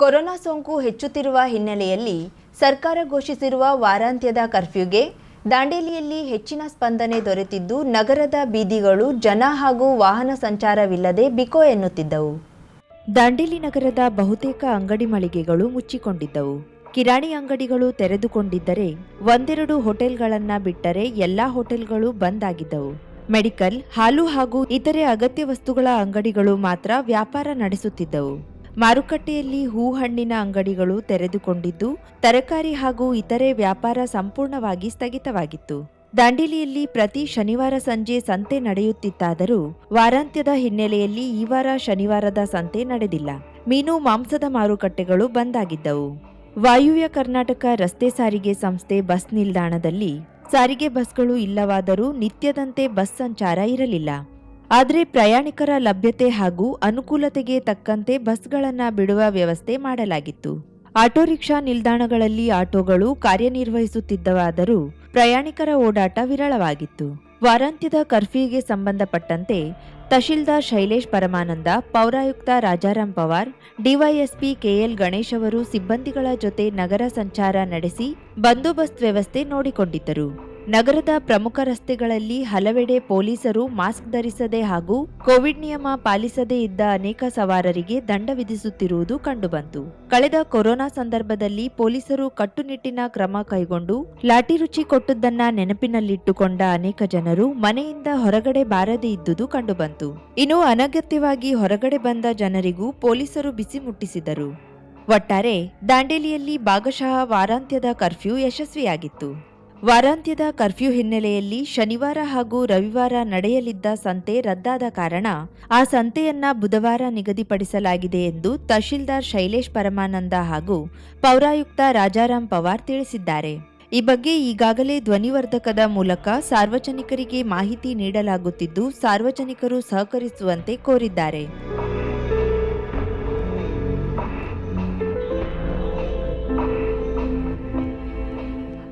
Corona ಸೋಂಕು ಹೆಚ್ಚುತ್ತಿರುವ ಹಿನ್ನೆಲೆಯಲ್ಲಿ ಸರ್ಕಾರ ಘೋಷಿಸಿರುವ ವಾರಾಂತ್ಯದ ಕರ್ಫ್ಯೂಗೆ ದಾಂಡೇಲಿಯಲ್ಲಿ ಹೆಚ್ಚಿನ ಸ್ಪಂದನೆ ದೊರೆತಿದ್ದು ನಗರದ ಬೀದಿಗಳು ಜನ ಹಾಗೂ ವಾಹನ ಸಂಚಾರವಿಲ್ಲದೆ ಬಿಕೋ ಎನ್ನುತ್ತಿದ್ದವು. ದಾಂಡೇಲಿ ನಗರದ ಬಹುತೇಕ ಅಂಗಡಿ ಮಳಿಗೆಗಳು ಮುಚ್ಚಿಕೊಂಡಿದ್ದವು. ಕಿರಾಣಿ ಅಂಗಡಿಗಳು ತೆರೆದುಕೊಂಡಿದ್ದರೆ ಒಂದೆರಡು ಹೋಟೆಲ್ಗಳನ್ನ ಬಿಟ್ಟರೆ ಎಲ್ಲಾ ಹೋಟೆಲ್ಗಳು ಬಂದ್ ಆಗಿದ್ದವು. ಮೆಡಿಕಲ್, ಹಾಲು ಹಾಗೂ ಇತರೆ ಅಗತ್ಯ ವಸ್ತುಗಳ ಅಂಗಡಿಗಳು ಮಾತ್ರ ವ್ಯಾಪಾರ ನಡೆಸುತ್ತಿದ್ದವು. ಮಾರುಕಟ್ಟೆಯಲ್ಲಿ ಹೂ ಹಣ್ಣಿನ ಅಂಗಡಿಗಳು ತೆರೆದುಕೊಂಡಿದ್ದು, ತರಕಾರಿ ಹಾಗೂ ಇತರೆ ವ್ಯಾಪಾರ ಸಂಪೂರ್ಣವಾಗಿ ಸ್ಥಗಿತವಾಗಿತ್ತು. ದಾಂಡೇಲಿಯಲ್ಲಿ ಪ್ರತಿ ಶನಿವಾರ ಸಂಜೆ ಸಂತೆ ನಡೆಯುತ್ತಿತ್ತಾದರೂ, ವಾರಾಂತ್ಯದ ಹಿನ್ನೆಲೆಯಲ್ಲಿ ಈ ವಾರ ಶನಿವಾರದ ಸಂತೆ ನಡೆದಿಲ್ಲ. ಮೀನು ಮಾಂಸದ ಮಾರುಕಟ್ಟೆಗಳು ಬಂದಾಗಿದ್ದವು. ವಾಯುವ್ಯ ಕರ್ನಾಟಕ ರಸ್ತೆ ಸಾರಿಗೆ ಸಂಸ್ಥೆ ಬಸ್ ನಿಲ್ದಾಣದಲ್ಲಿ ಸಾರಿಗೆ ಬಸ್ಗಳು ಇಲ್ಲವಾದರೂ ನಿತ್ಯದಂತೆ ಬಸ್ ಸಂಚಾರ ಇರಲಿಲ್ಲ. ಆದರೆ ಪ್ರಯಾಣಿಕರ ಲಭ್ಯತೆ ಹಾಗೂ ಅನುಕೂಲತೆಗೆ ತಕ್ಕಂತೆ ಬಸ್ಗಳನ್ನು ಬಿಡುವ ವ್ಯವಸ್ಥೆ ಮಾಡಲಾಗಿತ್ತು. ಆಟೋ ರಿಕ್ಷಾ ನಿಲ್ದಾಣಗಳಲ್ಲಿ ಆಟೋಗಳು ಕಾರ್ಯನಿರ್ವಹಿಸುತ್ತಿದ್ದವಾದರೂ ಪ್ರಯಾಣಿಕರ ಓಡಾಟ ವಿರಳವಾಗಿತ್ತು. ವಾರಾಂತ್ಯದ ಕರ್ಫ್ಯೂಗೆ ಸಂಬಂಧಪಟ್ಟಂತೆ ತಹಶೀಲ್ದಾರ್ ಶೈಲೇಶ್ ಪರಮಾನಂದ, ಪೌರಾಯುಕ್ತ ರಾಜಾರಾಮ್ ಪವಾರ್, ಡಿವೈಎಸ್ಪಿ ಕೆಎಲ್ ಗಣೇಶ್ ಅವರು ಸಿಬ್ಬಂದಿಗಳ ಜೊತೆ ನಗರ ಸಂಚಾರ ನಡೆಸಿ ಬಂದೋಬಸ್ತ್ ವ್ಯವಸ್ಥೆ ನೋಡಿಕೊಂಡಿದ್ದರು. ನಗರದ ಪ್ರಮುಖ ರಸ್ತೆಗಳಲ್ಲಿ ಹಲವೆಡೆ ಪೊಲೀಸರು ಮಾಸ್ಕ್ ಧರಿಸದೆ ಹಾಗೂ ಕೋವಿಡ್ ನಿಯಮ ಪಾಲಿಸದೇ ಇದ್ದ ಅನೇಕ ಸವಾರರಿಗೆ ದಂಡ ವಿಧಿಸುತ್ತಿರುವುದು ಕಂಡುಬಂತು. ಕಳೆದ ಕೊರೋನಾ ಸಂದರ್ಭದಲ್ಲಿ ಪೊಲೀಸರು ಕಟ್ಟುನಿಟ್ಟಿನ ಕ್ರಮ ಕೈಗೊಂಡು ಲಾಠಿ ರುಚಿ ಕೊಟ್ಟದ್ದನ್ನ ನೆನಪಿನಲ್ಲಿಟ್ಟುಕೊಂಡ ಅನೇಕ ಜನರು ಮನೆಯಿಂದ ಹೊರಗಡೆ ಬಾರದೇ ಇದ್ದುದು ಕಂಡುಬಂತು. ಇನ್ನು ಅನಗತ್ಯವಾಗಿ ಹೊರಗಡೆ ಬಂದ ಜನರಿಗೂ ಪೊಲೀಸರು ಬಿಸಿ ಮುಟ್ಟಿಸಿದರು. ಒಟ್ಟಾರೆ ದಾಂಡೇಲಿಯಲ್ಲಿ ಭಾಗಶಃ ವಾರಾಂತ್ಯದ ಕರ್ಫ್ಯೂ ಯಶಸ್ವಿಯಾಗಿತ್ತು. ವಾರಾಂತ್ಯದ ಕರ್ಫ್ಯೂ ಹಿನ್ನೆಲೆಯಲ್ಲಿ ಶನಿವಾರ ಹಾಗೂ ರವಿವಾರ ನಡೆಯಲಿದ್ದ ಸಂತೆ ರದ್ದಾದ ಕಾರಣ ಆ ಸಂತೆಯನ್ನ ಬುಧವಾರ ನಿಗದಿಪಡಿಸಲಾಗಿದೆ ಎಂದು ತಹಶೀಲ್ದಾರ್ ಶೈಲೇಶ್ ಪರಮಾನಂದ ಹಾಗೂ ಪೌರಾಯುಕ್ತ ರಾಜಾರಾಮ್ ಪವಾರ್ ತಿಳಿಸಿದ್ದಾರೆ. ಈ ಬಗ್ಗೆ ಈಗಾಗಲೇ ಧ್ವನಿವರ್ಧಕದ ಮೂಲಕ ಸಾರ್ವಜನಿಕರಿಗೆ ಮಾಹಿತಿ ನೀಡಲಾಗುತ್ತಿದ್ದು, ಸಾರ್ವಜನಿಕರು ಸಹಕರಿಸುವಂತೆ ಕೋರಿದ್ದಾರೆ.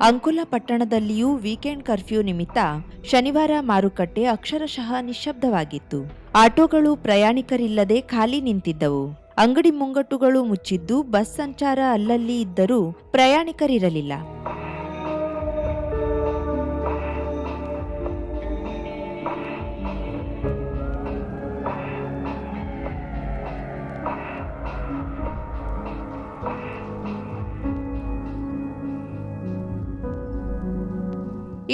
ಅಂಕುಲ ಪಟ್ಟಣದಲ್ಲಿಯೂ ವೀಕೆಂಡ್ ಕರ್ಫ್ಯೂ ನಿಮಿತ್ತ ಶನಿವಾರ ಮಾರುಕಟ್ಟೆ ಅಕ್ಷರಶಃ ನಿಶ್ಶಬ್ದವಾಗಿತ್ತು ಆಟೋಗಳು ಪ್ರಯಾಣಿಕರಿಲ್ಲದೆ ಖಾಲಿ ನಿಂತಿದ್ದವು. ಅಂಗಡಿ ಮುಂಗಟ್ಟುಗಳು ಮುಚ್ಚಿದ್ದು ಬಸ್ ಸಂಚಾರ ಅಲ್ಲಲ್ಲಿ ಇದ್ದರೂ ಪ್ರಯಾಣಿಕರಿರಲಿಲ್ಲ.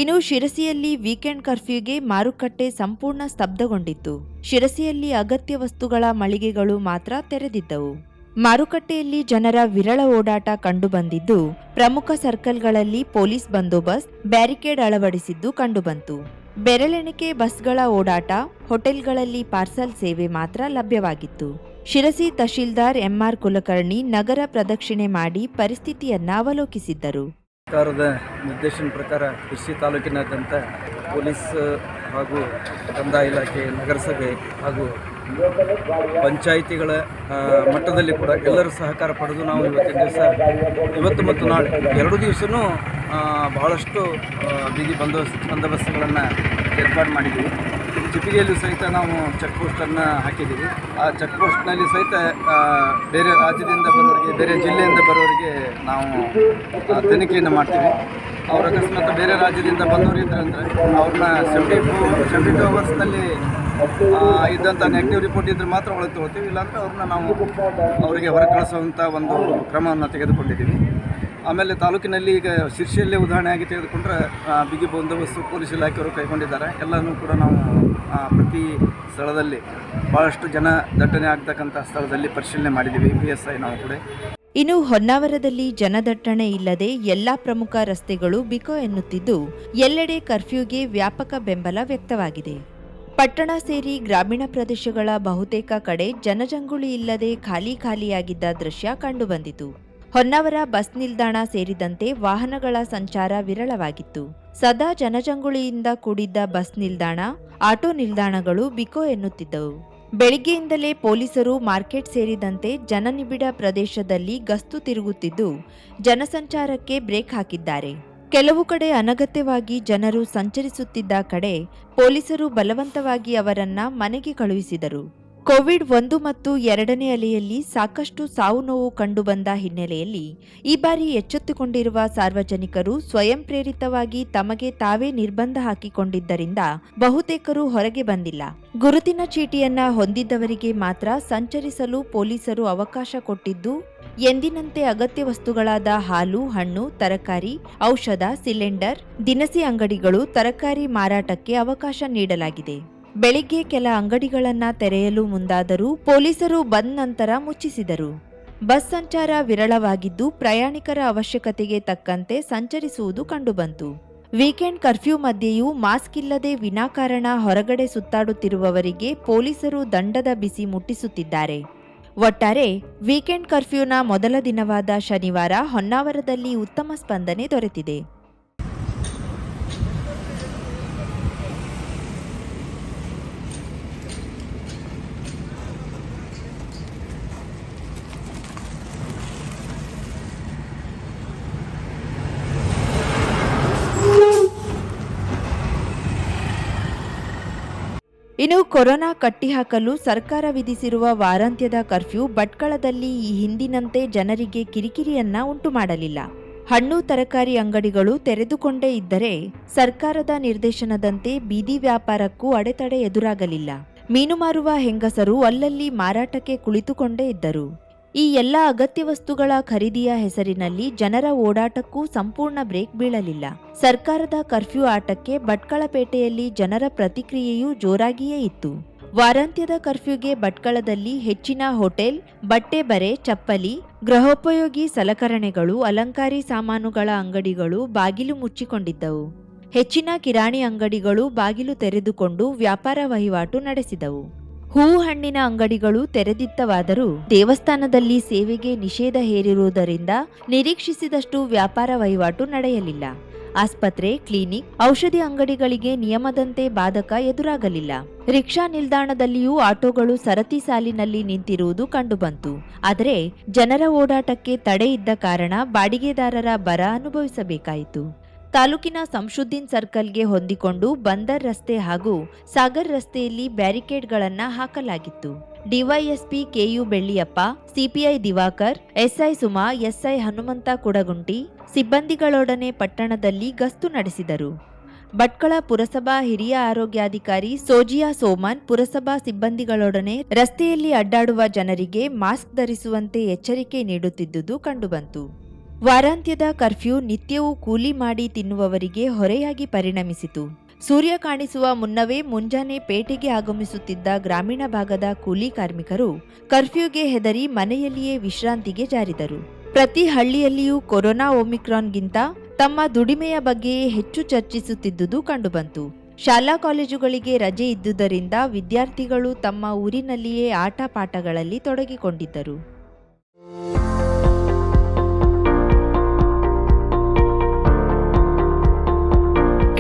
ಇನ್ನು ಶಿರಸಿಯಲ್ಲಿ ವೀಕೆಂಡ್ ಕರ್ಫ್ಯೂಗೆ ಮಾರುಕಟ್ಟೆ ಸಂಪೂರ್ಣ ಸ್ತಬ್ಧಗೊಂಡಿತ್ತು. ಶಿರಸಿಯಲ್ಲಿ ಅಗತ್ಯ ವಸ್ತುಗಳ ಮಳಿಗೆಗಳು ಮಾತ್ರ ತೆರೆದಿದ್ದವು. ಮಾರುಕಟ್ಟೆಯಲ್ಲಿ ಜನರ ವಿರಳ ಓಡಾಟ ಕಂಡುಬಂದಿದ್ದು, ಪ್ರಮುಖ ಸರ್ಕಲ್ಗಳಲ್ಲಿ ಪೊಲೀಸ್ ಬಂದೋಬಸ್ತ್ ಬ್ಯಾರಿಕೇಡ್ ಅಳವಡಿಸಿದ್ದು ಕಂಡುಬಂತು. ಬೆರಳೆಣಿಕೆ ಬಸ್ಗಳ ಓಡಾಟ, ಹೋಟೆಲ್ಗಳಲ್ಲಿ ಪಾರ್ಸಲ್ ಸೇವೆ ಮಾತ್ರ ಲಭ್ಯವಾಗಿತ್ತು. ಶಿರಸಿ ತಹಶೀಲ್ದಾರ್ ಎಂಆರ್ ಕುಲಕರ್ಣಿ ನಗರ ಪ್ರದಕ್ಷಿಣೆ ಮಾಡಿ ಪರಿಸ್ಥಿತಿಯನ್ನ ಅವಲೋಕಿಸಿದ್ದರು. ಸರ್ಕಾರದ ನಿರ್ದೇಶನ ಪ್ರಕಾರ ಕೃಷಿ ತಾಲೂಕಿನಾದ್ಯಂತ ಪೊಲೀಸ್ ಹಾಗೂ ಕಂದಾಯ ಇಲಾಖೆ ನಗರಸಭೆ ಹಾಗೂ ಪಂಚಾಯಿತಿಗಳ ಮಟ್ಟದಲ್ಲಿ ಕೂಡ ಎಲ್ಲರೂ ಸಹಕಾರ ಪಡೆದು ನಾವು ಇವತ್ತಿನ ದಿವಸ ಇವತ್ತು ಮತ್ತು ನಾಳೆ ಎರಡು ದಿವಸನೂ ಆ, ಬಹಳಷ್ಟು ಬಿಗಿ ಬಂದೋಬಸ್ತ್ ಬಂದೋಬಸ್ತ್ಗಳನ್ನು ಏರ್ಪಾಡು ಮಾಡಿದ್ದೀವಿ. ಚಿಪಿಗೆಯಲ್ಲೂ ಸಹಿತ ನಾವು ಚೆಕ್ ಪೋಸ್ಟನ್ನು ಹಾಕಿದ್ದೀವಿ. ಆ ಚೆಕ್ ಪೋಸ್ಟ್ನಲ್ಲಿ ಸಹಿತ ಬೇರೆ ರಾಜ್ಯದಿಂದ ಬರೋರಿಗೆ, ಬೇರೆ ಜಿಲ್ಲೆಯಿಂದ ಬರೋರಿಗೆ ನಾವು ತನಿಖೆಯನ್ನು ಮಾಡ್ತೀವಿ. ಅವ್ರು ಅಕಸ್ಮಾತ್ ಬೇರೆ ರಾಜ್ಯದಿಂದ ಬಂದವರು ಇದ್ದರೆ ಅಂದರೆ ಅವ್ರನ್ನ ಸೆವೆಂಟಿ ಟು ಸೆವೆಂಟಿ ಟು ಅವರ್ಸ್ನಲ್ಲಿ ಇದ್ದಂಥ ನೆಗೆಟಿವ್ ರಿಪೋರ್ಟ್ ಇದ್ದರೆ ಮಾತ್ರ ಒಳಗೆ ತೊಗೊಳ್ತೀವಿ. ಇಲ್ಲಾಂದರೆ ಅವ್ರನ್ನ ನಾವು ಅವರಿಗೆ ಹೊರ ಕಳಿಸುವಂಥ ಒಂದು ಕ್ರಮವನ್ನು ತೆಗೆದುಕೊಂಡಿದ್ದೀವಿ. ಆಮೇಲೆ ತಾಲೂಕಿನಲ್ಲಿ ಈಗ ಶಿರ್ಷಿಯಲ್ಲೇ ಉದಾಹರಣೆಯಾಗಿ ತೆಗೆದುಕೊಂಡ್ರೆ ಬಿಗಿ ಬಂದೋಬಸ್ತು ಪೊಲೀಸ್ ಇಲಾಖೆಯವರು ಕೈಗೊಂಡಿದ್ದಾರೆ. ಎಲ್ಲನೂ ಕೂಡ ನಾವು ಪ್ರತಿ ಸ್ಥಳದಲ್ಲಿ ಭಾಳಷ್ಟು ಜನ ದಟ್ಟಣೆ ಆಗ್ತಕ್ಕಂಥ ಸ್ಥಳದಲ್ಲಿ ಪರಿಶೀಲನೆ ಮಾಡಿದ್ದೀವಿ ಪಿ ಎಸ್ ಐ ನಾವು ಕೂಡ. ಇನ್ನು ಹೊನ್ನಾವರದಲ್ಲಿ ಜನದಟ್ಟಣೆ ಇಲ್ಲದೆ ಎಲ್ಲಾ ಪ್ರಮುಖ ರಸ್ತೆಗಳು ಬಿಕೋ ಎನ್ನುತ್ತಿದ್ದು, ಎಲ್ಲೆಡೆ ಕರ್ಫ್ಯೂಗೆ ವ್ಯಾಪಕ ಬೆಂಬಲ ವ್ಯಕ್ತವಾಗಿದೆ. ಪಟ್ಟಣ ಸೇರಿ ಗ್ರಾಮೀಣ ಪ್ರದೇಶಗಳ ಬಹುತೇಕ ಕಡೆ ಜನಜಂಗುಳಿ ಇಲ್ಲದೆ ಖಾಲಿ ಖಾಲಿಯಾಗಿದ್ದ ದೃಶ್ಯ ಕಂಡುಬಂದಿತು. ಹೊನ್ನಾವರ ಬಸ್ ನಿಲ್ದಾಣ ಸೇರಿದಂತೆ ವಾಹನಗಳ ಸಂಚಾರ ವಿರಳವಾಗಿತ್ತು. ಸದಾ ಜನಜಂಗುಳಿಯಿಂದ ಕೂಡಿದ್ದ ಬಸ್ ನಿಲ್ದಾಣ, ಆಟೋ ನಿಲ್ದಾಣಗಳು ಬಿಕೋ ಎನ್ನುತ್ತಿದ್ದವು. ಬೆಳಿಗ್ಗೆಯಿಂದಲೇ ಪೊಲೀಸರು ಮಾರ್ಕೆಟ್ ಸೇರಿದಂತೆ ಜನನಿಬಿಡ ಪ್ರದೇಶದಲ್ಲಿ ಗಸ್ತು ತಿರುಗುತ್ತಿದ್ದು, ಜನಸಂಚಾರಕ್ಕೆ ಬ್ರೇಕ್ ಹಾಕಿದ್ದಾರೆ. ಕೆಲವು ಕಡೆ ಅನಗತ್ಯವಾಗಿ ಜನರು ಸಂಚರಿಸುತ್ತಿದ್ದ ಕಡೆ ಪೊಲೀಸರು ಬಲವಂತವಾಗಿ ಅವರನ್ನ ಮನೆಗೆ ಕಳುಹಿಸಿದರು. ಕೋವಿಡ್ ಒಂದು ಮತ್ತು ಎರಡನೇ ಅಲೆಯಲ್ಲಿ ಸಾಕಷ್ಟು ಸಾವು ನೋವು ಕಂಡುಬಂದ ಹಿನ್ನೆಲೆಯಲ್ಲಿ ಈ ಬಾರಿ ಎಚ್ಚೆತ್ತುಕೊಂಡಿರುವ ಸಾರ್ವಜನಿಕರು ಸ್ವಯಂ ಪ್ರೇರಿತವಾಗಿ ತಮಗೆ ತಾವೇ ನಿರ್ಬಂಧ ಹಾಕಿಕೊಂಡಿದ್ದರಿಂದ ಬಹುತೇಕರು ಹೊರಗೆ ಬಂದಿಲ್ಲ. ಗುರುತಿನ ಚೀಟಿಯನ್ನ ಹೊಂದಿದ್ದವರಿಗೆ ಮಾತ್ರ ಸಂಚರಿಸಲು ಪೊಲೀಸರು ಅವಕಾಶ ಕೊಟ್ಟಿದ್ದು, ಎಂದಿನಂತೆ ಅಗತ್ಯ ವಸ್ತುಗಳಾದ ಹಾಲು, ಹಣ್ಣು, ತರಕಾರಿ, ಔಷಧ, ಸಿಲಿಂಡರ್, ದಿನಸಿ ಅಂಗಡಿಗಳು, ತರಕಾರಿ ಮಾರಾಟಕ್ಕೆ ಅವಕಾಶ ನೀಡಲಾಗಿದೆ. ಬೆಳಿಗ್ಗೆ ಕೆಲ ಅಂಗಡಿಗಳನ್ನ ತೆರೆಯಲು ಮುಂದಾದರೂ ಪೊಲೀಸರು ಬಂದ್ ನಂತರ ಮುಚ್ಚಿಸಿದರು. ಬಸ್ ಸಂಚಾರ ವಿರಳವಾಗಿದ್ದು ಪ್ರಯಾಣಿಕರ ಅವಶ್ಯಕತೆಗೆ ತಕ್ಕಂತೆ ಸಂಚರಿಸುವುದು ಕಂಡುಬಂತು. ವೀಕೆಂಡ್ ಕರ್ಫ್ಯೂ ಮಧ್ಯೆಯೂ ಮಾಸ್ಕ್ ಇಲ್ಲದೆ ವಿನಾಕಾರಣ ಹೊರಗಡೆ ಸುತ್ತಾಡುತ್ತಿರುವವರಿಗೆ ಪೊಲೀಸರು ದಂಡದ ಬಿಸಿ ಮುಟ್ಟಿಸುತ್ತಿದ್ದಾರೆ. ಒಟ್ಟಾರೆ, ವೀಕೆಂಡ್ ಕರ್ಫ್ಯೂನ ಮೊದಲ ದಿನವಾದ ಶನಿವಾರ ಹೊನ್ನಾವರದಲ್ಲಿ ಉತ್ತಮ ಸ್ಪಂದನೆ ದೊರೆತಿದೆ. ಇನ್ನು ಕೊರೋನಾ ಕಟ್ಟಿಹಾಕಲು ಸರ್ಕಾರ ವಿಧಿಸಿರುವ ವಾರಾಂತ್ಯದ ಕರ್ಫ್ಯೂ ಭಟ್ಕಳದಲ್ಲಿ ಈ ಹಿಂದಿನಂತೆ ಜನರಿಗೆ ಕಿರಿಕಿರಿಯನ್ನ ಉಂಟು ಮಾಡಲಿಲ್ಲ ಹಣ್ಣು, ತರಕಾರಿ ಅಂಗಡಿಗಳು ತೆರೆದುಕೊಂಡೇ ಇದ್ದರೆ ಸರ್ಕಾರದ ನಿರ್ದೇಶನದಂತೆ ಬೀದಿ ವ್ಯಾಪಾರಕ್ಕೂ ಅಡೆತಡೆ ಎದುರಾಗಲಿಲ್ಲ. ಮೀನು ಮಾರುವ ಹೆಂಗಸರು ಅಲ್ಲಲ್ಲಿ ಮಾರಾಟಕ್ಕೆ ಕುಳಿತುಕೊಂಡೇ ಇದ್ದರು. ಈ ಎಲ್ಲ ಅಗತ್ಯ ವಸ್ತುಗಳ ಖರೀದಿಯ ಹೆಸರಿನಲ್ಲಿ ಜನರ ಓಡಾಟಕ್ಕೂ ಸಂಪೂರ್ಣ ಬ್ರೇಕ್ ಬೀಳಲಿಲ್ಲ. ಸರ್ಕಾರದ ಕರ್ಫ್ಯೂ ಆಟಕ್ಕೆ ಭಟ್ಕಳಪೇಟೆಯಲ್ಲಿ ಜನರ ಪ್ರತಿಕ್ರಿಯೆಯೂ ಜೋರಾಗಿಯೇ ಇತ್ತು. ವಾರಾಂತ್ಯದ ಕರ್ಫ್ಯೂಗೆ ಭಟ್ಕಳದಲ್ಲಿ ಹೆಚ್ಚಿನ ಹೋಟೆಲ್, ಬಟ್ಟೆ ಬರೆ, ಚಪ್ಪಲಿ, ಗೃಹೋಪಯೋಗಿ ಸಲಕರಣೆಗಳು, ಅಲಂಕಾರಿ ಸಾಮಾನುಗಳ ಅಂಗಡಿಗಳು ಬಾಗಿಲು ಮುಚ್ಚಿಕೊಂಡಿದ್ದವು. ಹೆಚ್ಚಿನ ಕಿರಾಣಿ ಅಂಗಡಿಗಳು ಬಾಗಿಲು ತೆರೆದುಕೊಂಡು ವ್ಯಾಪಾರ ವಹಿವಾಟು ನಡೆಸಿದವು. ಹೂವು ಹಣ್ಣಿನ ಅಂಗಡಿಗಳು ತೆರೆದಿತ್ತವಾದರೂ ದೇವಸ್ಥಾನದಲ್ಲಿ ಸೇವೆಗೆ ನಿಷೇಧ ಹೇರಿರುವುದರಿಂದ ನಿರೀಕ್ಷಿಸಿದಷ್ಟು ವ್ಯಾಪಾರ ವಹಿವಾಟು ನಡೆಯಲಿಲ್ಲ. ಆಸ್ಪತ್ರೆ, ಕ್ಲಿನಿಕ್, ಔಷಧಿ ಅಂಗಡಿಗಳಿಗೆ ನಿಯಮದಂತೆ ಬಾಧಕ ಎದುರಾಗಲಿಲ್ಲ. ರಿಕ್ಷಾ ನಿಲ್ದಾಣದಲ್ಲಿಯೂ ಆಟೋಗಳು ಸರತಿ ಸಾಲಿನಲ್ಲಿ ನಿಂತಿರುವುದು ಕಂಡುಬಂತು. ಆದರೆ ಜನರ ಓಡಾಟಕ್ಕೆ ತಡೆ ಇದ್ದ ಕಾರಣ ಬಾಡಿಗೆದಾರರ ಬರ ಅನುಭವಿಸಬೇಕಾಯಿತು. ತಾಲೂಕಿನ ಸಂಶುದ್ದೀನ್ ಸರ್ಕಲ್ಗೆ ಹೊಂದಿಕೊಂಡು ಬಂದರ್ ರಸ್ತೆ ಹಾಗೂ ಸಾಗರ್ ರಸ್ತೆಯಲ್ಲಿ ಬ್ಯಾರಿಕೇಡ್ಗಳನ್ನ ಹಾಕಲಾಗಿತ್ತು. DYSP KU Belliappa, CPI Diwakar, SI Suma, SI Hanumantha Kudagunti, ಸಿಬ್ಬಂದಿಗಳೊಡನೆ ಪಟ್ಟಣದಲ್ಲಿ ಗಸ್ತು ನಡೆಸಿದರು. ಭಟ್ಕಳ ಪುರಸಭಾ ಹಿರಿಯ ಆರೋಗ್ಯಾಧಿಕಾರಿ ಸೋಜಿಯಾ ಸೋಮನ್ ಪುರಸಭಾ ಸಿಬ್ಬಂದಿಗಳೊಡನೆ ರಸ್ತೆಯಲ್ಲಿ ಅಡ್ಡಾಡುವ ಜನರಿಗೆ ಮಾಸ್ಕ್ ಧರಿಸುವಂತೆ ಎಚ್ಚರಿಕೆ ನೀಡುತ್ತಿದ್ದುದು ಕಂಡುಬಂತು. ವಾರಾಂತ್ಯದ ಕರ್ಫ್ಯೂ ನಿತ್ಯವೂ ಕೂಲಿ ಮಾಡಿ ತಿನ್ನುವವರಿಗೆ ಹೊರೆಯಾಗಿ ಪರಿಣಮಿಸಿತು. ಸೂರ್ಯ ಕಾಣಿಸುವ ಮುನ್ನವೇ ಮುಂಜಾನೆ ಪೇಟೆಗೆ ಆಗಮಿಸುತ್ತಿದ್ದ ಗ್ರಾಮೀಣ ಭಾಗದ ಕೂಲಿ ಕಾರ್ಮಿಕರು ಕರ್ಫ್ಯೂಗೆ ಹೆದರಿ ಮನೆಯಲ್ಲಿಯೇ ವಿಶ್ರಾಂತಿಗೆ ಜಾರಿದರು. ಪ್ರತಿ ಹಳ್ಳಿಯಲ್ಲಿಯೂ ಕೊರೋನಾ ಒಮಿಕ್ರಾನ್ಗಿಂತ ತಮ್ಮ ದುಡಿಮೆಯ ಬಗ್ಗೆಯೇ ಹೆಚ್ಚು ಚರ್ಚಿಸುತ್ತಿದ್ದುದು ಕಂಡುಬಂತು. ಶಾಲಾ ಕಾಲೇಜುಗಳಿಗೆ ರಜೆ ಇದ್ದುದರಿಂದ ವಿದ್ಯಾರ್ಥಿಗಳು ತಮ್ಮ ಊರಿನಲ್ಲಿಯೇ ಆಟ ಪಾಠಗಳಲ್ಲಿ ತೊಡಗಿಕೊಂಡಿದ್ದರು.